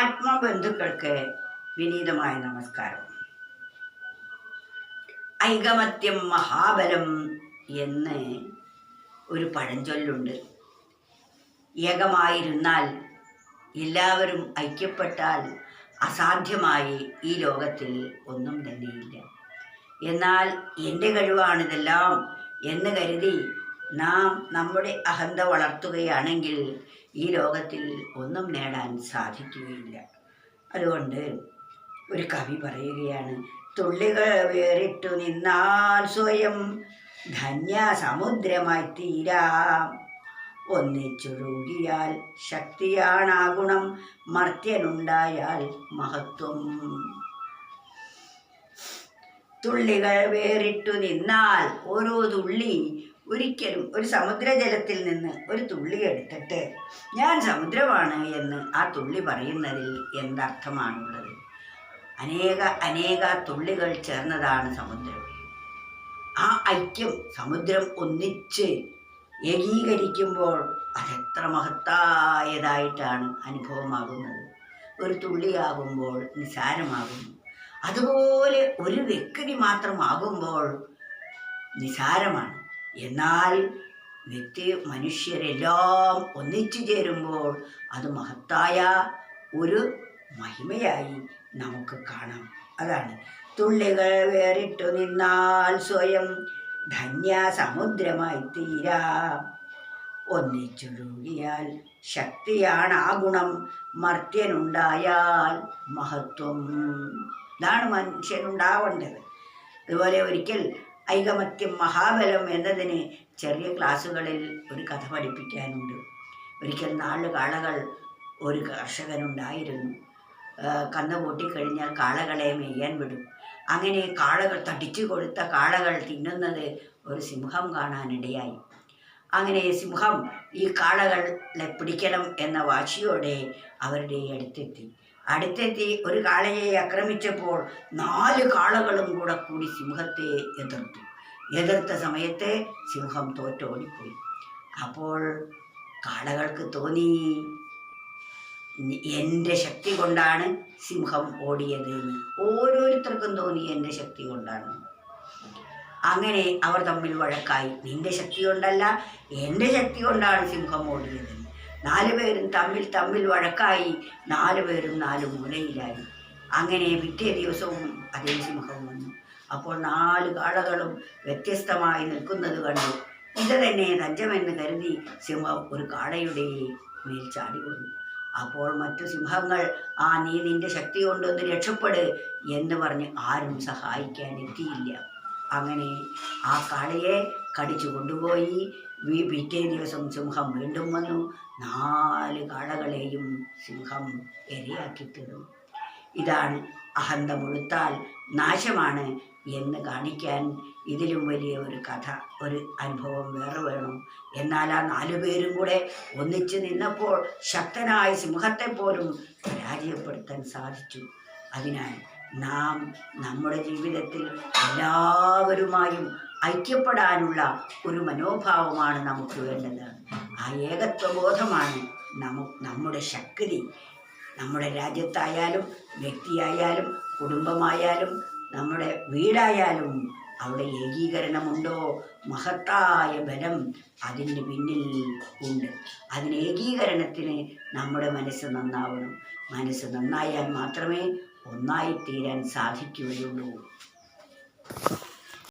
ആത്മബന്ധുക്കൾക്ക് വിനീതമായ നമസ്കാരം. ഐകമത്യം മഹാബലം എന്ന് ഒരു പഴഞ്ചൊല്ലുണ്ട്. ഏകമായിരുന്നാൽ എല്ലാവരും ഐക്യപ്പെട്ടാൽ അസാധ്യമായി ഈ ലോകത്തിൽ ഒന്നും തന്നെയില്ല. എന്നാൽ എന്റെ കഴിവാണിതെല്ലാം എന്ന് കരുതി നാം നമ്മുടെ അഹന്ത വളർത്തുകയാണെങ്കിൽ ഈ ലോകത്തിൽ ഒന്നും നേടാൻ സാധിക്കുകയില്ല. അതുകൊണ്ട് ഒരു കവി പറയുകയാണ് തുള്ളികൾ വേറിട്ടു നിന്നാൽ സ്വയം ധന്യ സമുദ്രമായി തീരാം. ഒന്നിച്ചൊഴുകിയാൽ ശക്തിയാണ് ആ ഗുണം മർത്യനുണ്ടായാൽ മഹത്വം. തുള്ളികൾ വേറിട്ടു നിന്നാൽ ഓരോ തുള്ളി ഒരിക്കലും ഒരു സമുദ്രജലത്തിൽ നിന്ന് ഒരു തുള്ളി എടുത്തിട്ട് ഞാൻ സമുദ്രമാണ് എന്ന് ആ തുള്ളി പറയുന്നതിൽ എന്തർത്ഥമാണുള്ളത്? അനേക അനേക തുള്ളികൾ ചേർന്നതാണ് സമുദ്രം. ആ ഐക്യം സമുദ്രം ഒന്നിച്ച് ഏകീകരിക്കുമ്പോൾ അതെത്ര മഹത്തായതായിട്ടാണ് അനുഭവമാകുന്നത്. ഒരു തുള്ളിയാകുമ്പോൾ നിസാരമാകുന്നു. അതുപോലെ ഒരു വ്യക്തി മാത്രമാകുമ്പോൾ നിസാരമാണ്. എന്നാൽ വ്യക്തി മനുഷ്യരെല്ലാം ഒന്നിച്ചു ചേരുമ്പോൾ അത് മഹത്തായ ഒരു മഹിമയായി നമുക്ക് കാണാം. അതാണ്. തുള്ളികൾ വേറിട്ടു നിന്നാൽ സ്വയം ധന്യ സമുദ്രമായി തീരാം. ഒന്നിച്ചൊഴുകിയാൽ ശക്തിയാണ് ആ ഗുണം. മർത്യനുണ്ടായാൽ മഹത്വം. ഇതാണ് മനുഷ്യനുണ്ടാവേണ്ടത്. അതുപോലെ ഒരിക്കൽ ഐകമത്യം മഹാബലം എന്നതിന് ചെറിയ ക്ലാസ്സുകളിൽ ഒരു കഥ പഠിപ്പിക്കാനുണ്ട്. ഒരിക്കൽ നാല് കാളകൾ ഒരു കർഷകനുണ്ടായിരുന്നു. കന്ന് കൂട്ടിക്കഴിഞ്ഞാൽ കാളകളെ മെയ്യാൻ വിടും. അങ്ങനെ കാളകൾ തടിച്ചു കൊടുത്ത കാളകൾ തിന്നുന്നത് ഒരു സിംഹം കാണാനിടയായി. അങ്ങനെ സിംഹം ഈ കാളകളെ പിടിക്കണം എന്ന വാശിയോടെ അവരുടെ അടുത്തെത്തി. അടുത്തെത്തി ഒരു കാളയെ ആക്രമിച്ചപ്പോൾ നാല് കാളകളും കൂടെ കൂടി സിംഹത്തെ എതിർത്തു. എതിർത്ത സമയത്തെ സിംഹം തോറ്റോടിപ്പോയി. അപ്പോൾ കാളകൾക്ക് തോന്നി എന്റെ ശക്തി കൊണ്ടാണ് സിംഹം ഓടിയത്. ഓരോരുത്തർക്കും തോന്നി എന്റെ ശക്തി കൊണ്ടാണ്. അങ്ങനെ അവർ തമ്മിൽ വഴക്കായി. നിന്റെ ശക്തി കൊണ്ടല്ല എന്റെ ശക്തി കൊണ്ടാണ് സിംഹം ഓടിയത്. നാലു പേരും തമ്മിൽ തമ്മിൽ വഴക്കായി നാലു പേരും നാല് മൂലയിലായി. അങ്ങനെ പിറ്റേ ദിവസവും അതേ സിംഹം വന്നു. അപ്പോൾ നാല് കാളകളും വ്യത്യസ്തമായി നിൽക്കുന്നത് കണ്ടു. ഇത് തന്നെ തഞ്ചമെന്ന് കരുതി സിംഹം ഒരു കാളയുടെ മേൽ ചാടി വന്നു അപ്പോൾ മറ്റു സിംഹങ്ങൾ ആ നീ നിന്റെ ശക്തി കൊണ്ടൊന്ന് രക്ഷപ്പെട് എന്ന് പറഞ്ഞ് ആരും സഹായിക്കാൻ എത്തിയില്ല. അങ്ങനെ ആ കാളയെ കടിച്ചു കൊണ്ടുപോയി. പിറ്റേ ദിവസം സിംഹം വീണ്ടും വന്നു. നാല് കാളകളെയും സിംഹം ഇരയാക്കി തീർന്നു ഇതാണ് അഹന്ത മുഴുത്താൽ നാശമാണ് എന്ന് കാണിക്കാൻ ഇതിലും വലിയ ഒരു കഥ ഒരു അനുഭവം വേറെ വേണം. എന്നാൽ ആ നാലു പേരും കൂടെ ഒന്നിച്ചു നിന്നപ്പോൾ ശക്തനായ സിംഹത്തെ പോലും പരാജയപ്പെടുത്താൻ സാധിച്ചു. അതിനാൽ നാം നമ്മുടെ ജീവിതത്തിൽ എല്ലാവരുമായും ഐക്യപ്പെടാനുള്ള ഒരു മനോഭാവമാണ് നമുക്ക് വേണ്ടത്. ആ ഏകത്വബോധമാണ് നമു നമ്മുടെ ശക്തി. നമ്മുടെ രാജ്യത്തായാലും വ്യക്തിയായാലും കുടുംബമായാലും നമ്മുടെ വീടായാലും അവിടെ ഏകീകരണമുണ്ടോ? മഹത്തായ ബലം അതിന് പിന്നിൽ ഉണ്ട്. അതിന് ഏകീകരണത്തിന് നമ്മുടെ മനസ്സ് നന്നാവണം. മനസ്സ് നന്നായാൽ മാത്രമേ ഒന്നായിത്തീരാൻ സാധിക്കുകയുള്ളൂ.